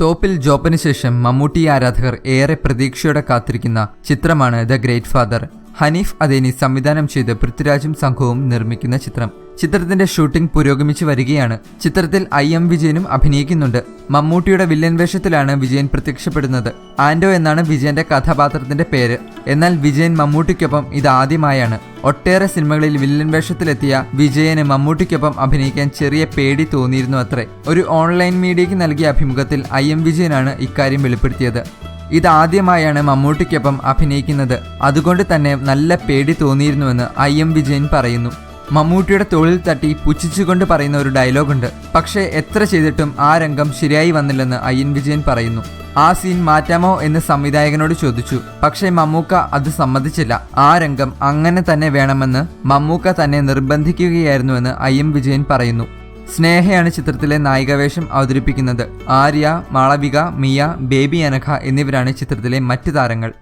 തോപ്പിൽ ജോപ്പിന് ശേഷം മമ്മൂട്ടി ആരാധകർ ഏറെ പ്രതീക്ഷയോടെ കാത്തിരിക്കുന്ന ചിത്രമാണ് the great father. Haneef Adeni സംവിധാനം ചെയ്ത് പൃഥ്വിരാജും സംഘവും നിർമ്മിക്കുന്ന ചിത്രം. ചിത്രത്തിന്റെ ഷൂട്ടിംഗ് പുരോഗമിച്ചു വരികയാണ്. ചിത്രത്തിൽ ഐ എം വിജയനും അഭിനയിക്കുന്നുണ്ട്. മമ്മൂട്ടിയുടെ വില്ലൻ വേഷത്തിലാണ് വിജയൻ പ്രത്യക്ഷപ്പെടുന്നത്. ആൻഡോ എന്നാണ് വിജയന്റെ കഥാപാത്രത്തിന്റെ പേര്. എന്നാൽ വിജയൻ മമ്മൂട്ടിക്കൊപ്പം ഇത് ആദ്യമായാണ്. ഒട്ടേറെ സിനിമകളിൽ വില്ലൻ വേഷത്തിലെത്തിയ വിജയന് മമ്മൂട്ടിക്കൊപ്പം അഭിനയിക്കാൻ ചെറിയ പേടി തോന്നിയിരുന്നു അത്രേ. ഒരു ഓൺലൈൻ മീഡിയയ്ക്ക് നൽകിയ അഭിമുഖത്തിൽ ഐ എം വിജയനാണ് ഇക്കാര്യം വെളിപ്പെടുത്തിയത്. ഇതാദ്യമായാണ് മമ്മൂട്ടിക്കൊപ്പം അഭിനയിക്കുന്നത്. അതുകൊണ്ട് തന്നെ നല്ല പേടി തോന്നിയിരുന്നുവെന്ന് ഐ എം വിജയൻ പറയുന്നു. മമ്മൂട്ടിയുടെ തൊഴിൽ തട്ടി പുച്ഛിച്ചുകൊണ്ട് പറയുന്ന ഒരു ഡയലോഗുണ്ട്. പക്ഷേ എത്ര ചെയ്തിട്ടും ആ രംഗം ശരിയായി വന്നില്ലെന്ന് ഐ എൻ വിജയൻ പറയുന്നു. ആ സീൻ മാറ്റാമോ എന്ന് സംവിധായകനോട് ചോദിച്ചു. പക്ഷേ മമ്മൂക്ക അത് സമ്മതിച്ചില്ല. ആ രംഗം അങ്ങനെ തന്നെ വേണമെന്ന് മമ്മൂക്ക തന്നെ നിർബന്ധിക്കുകയായിരുന്നുവെന്ന് ഐ എം വിജയൻ പറയുന്നു. സ്നേഹയാണ് ചിത്രത്തിലെ നായികവേഷം അവതരിപ്പിക്കുന്നത്. ആര്യ മാളവിക മിയ ബേബി അനഘ എന്നിവരാണ് ചിത്രത്തിലെ മറ്റ് താരങ്ങൾ.